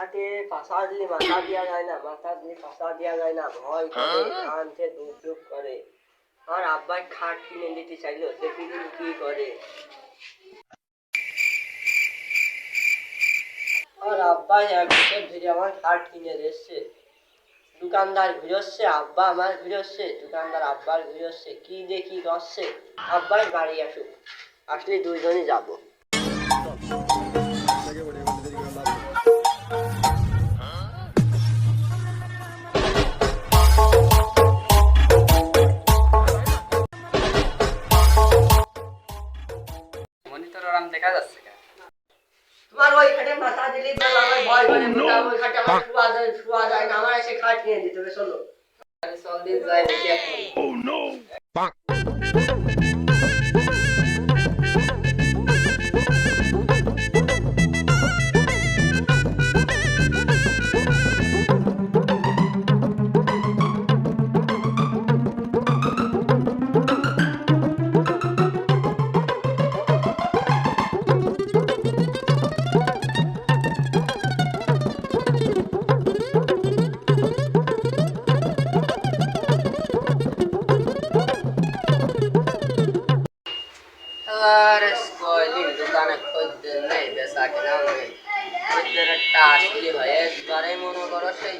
খাটে পাশা দিলে মাথা দেওয়া যায় না মাথা দিলে পাশা দেওয়া যায় না ভয় করে কানতে দুপ করে। আর আব্বাই খাট কিনে দিতে চাইলো দেখি কি করে। আর আব্বাই এক বছর ধরে আমার খাট কিনে দিচ্ছে। দোকানদার ঘুরোচ্ছে আব্বা আমার ঘুরোচ্ছে দোকানদার আব্বার ঘুরোচ্ছে কি দেখি করছে। আব্বাই বাড়ি আসুক আসলে দুইজনই যাব। দেখা যাচ্ছে তোমার ওইখানে মাথা দিলি আমার ভয় করে মোটা ওই খাটে আমার শোয়া যায় শোয়া যায় না আমার এসে খাট নিয়ে দিতে হবে শোনো চল দিন যাই দেখি এখন। আরে কয়দিন দোকানে খদ্দের নেই বেচা কেনাও নেই খদ্দের একটা আসলি হয় একবারে মনে করো সেই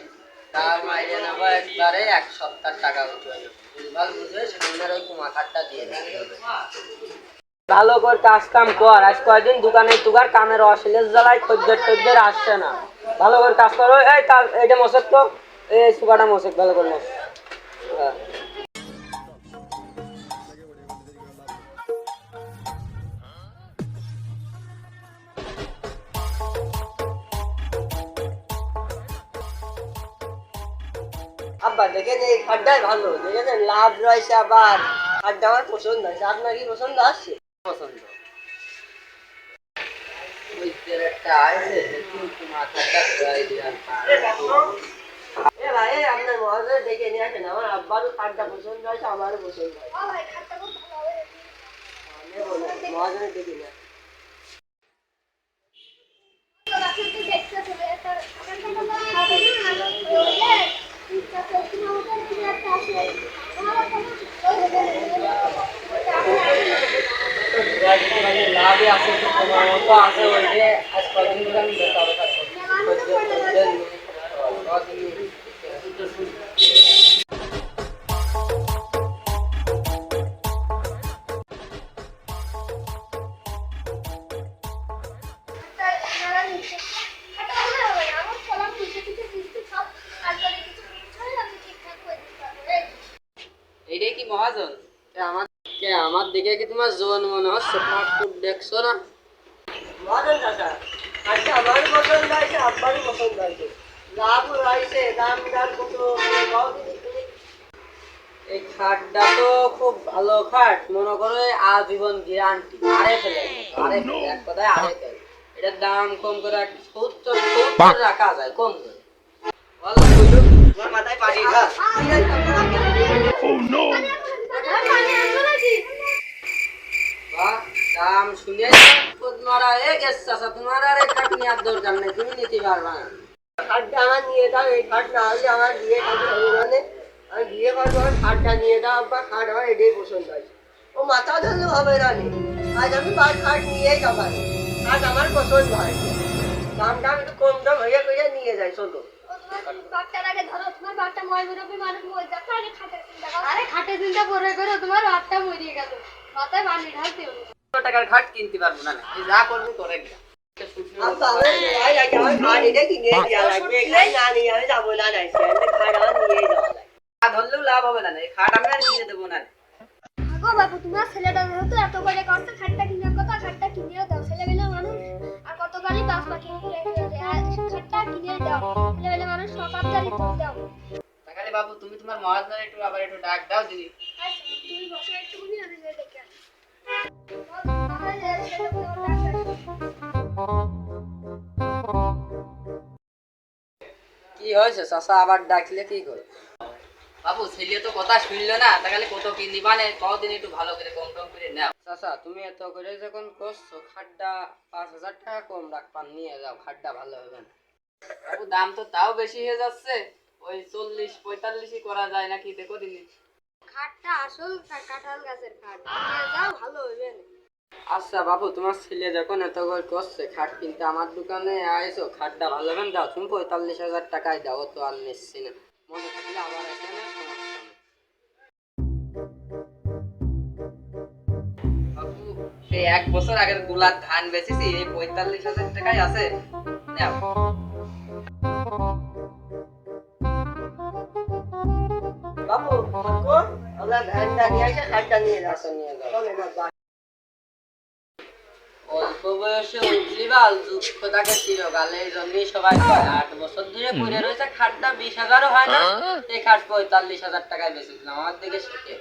তার মাইরে নেব একবারে এক সপ্তাহ টাকা উঠবে ভুলভাল বুঝবে সেখানের ওই কুমা দিয়ে দিতে হবে ভালো করে কাজ কাম কর। আজ কয়দিন দোকানে তুগার কামের অশ্লীল জ্বালায় খদ্দের টদ্দের আসছে না। ভালো করে কাজ করো। এই এইটা মশেক তো, এই সুগাটা মশেক ভালো করে হ্যাঁ। আব্বা দেখেন এই খাড্ডাই ভালো দেখেছেন লাভ রয়েছে আবার। খাড্ডা আমার পছন্দ হয়েছে আপনার কি পছন্দ আসছে পছন্দ। আছে দেখি আপনার মহাজনে দেখে নিয়ে আসেন আমার আব্বারও খাড্ডা পছন্দ হয়েছে আমারও পছন্দ হয়েছে। মহাজনে দেখে নিয়ে আসেন। লাভে আছে তো কদিন এইটাই কি মহাজন? আমার আমার দিকে কি তোমার জোন মনে হচ্ছে? দেখছ না? কাকা আচ্ছা পছন্দ পছন্দ লাভ রয়েছে দাম দাম কত? এই খাটটা তো খুব ভালো খাট মনে করো আজীবন গ্যারান্টি। আরে ফেলে আরে ফেলে এক কথায় আরে ফেলে। এটার দাম কম করে সত্তর সত্তর রাখা যায় কম করে। মাথায় পানি দাম শুনে তোমার এ গেছে চাচা তোমার আর এই খাট নেওয়ার দরকার নেই তুমি নিতে পারবা না। খাটটা আমার নিয়ে দাও এই খাট না হলে আমার বিয়ে খাটে হবে আমি বিয়ে করব আমার খাটটা নিয়ে দাও আব্বা খাট আমার এটাই পছন্দ আছে ও মাথা ধরলে হবে না আজ আমি বার খাট নিয়েই যাব খাট আমার পছন্দ হয়। দাম দাম একটু কম দাম হয়ে করে নিয়ে যাই চলো। আরে খাটে চিন্তা করে করে তোমার হাতটা মরিয়ে গেল। মাথায় পানি ঢালতে টাকার খাট কিনতে পারব না যা করবি করে ধরলেও লাভ হবে না খাট আমি আর কিনে দেবো না গো বাবু তোমার ছেলেটা যেহেতু এত করে করছে খাটটা কিনে কথা খাটটা কিনেও দাও ছেলেবেলে মানুষ আর কত গাড়ি বাস পাখি খাটটা কিনে দাও ছেলেবেলে মানুষ সব আপনারই দাও তাহলে বাবু তুমি তোমার মহাজনের একটু আবার একটু ডাক দাও দিদি আচ্ছা, তুমি বসে একটু আমি দেখে আসি। কি হয়েছে? আবার ডাকলে কি করে? বাবু ছেলে তো কথা শুনলো না তাহলে কত কি নিবানে কদিন একটু ভালো করে কম টম করে নাও। তুমি এত করে যখন করছ পাঁচ হাজার টাকা কম রাখপান নিয়ে যাও ভালো হবে না। বাবু দাম তো তাও বেশি হয়ে যাচ্ছে। ওই চল্লিশ পঁয়তাল্লিশই করা যায় নাকি দেখো দিনি। খাটটা আসল কাঁঠাল গাছের খাট। যাও, ভালো হইবে। আচ্ছা বাবু তোমার ছেলে যখন এত করে করছে, খাট কিনতে আমার দোকানে আইসো, খাটটা ভালো কেন দাও। তুমি পঁয়তাল্লিশ হাজার টাকায় দাও তো আর নিচ্ছি না। মনে থাকলে আবার এক বছর আগেরগুলার ধান বেচেছি, এই পঁয়তাল্লিশ হাজার টাকায় আছে। নিয়ে এসে নিয়ে নিয়ে যাও। অল্প বয়সে উঠলি দুঃখ থাকে চিরকালে এই জন্যই সবাই আট বছর ধরে পড়ে রয়েছে খাটটা বিশ হাজারও হয় না। এই খাট পঁয়তাল্লিশ হাজার টাকায় বেঁচেছিলাম আমার দিকে শিখে।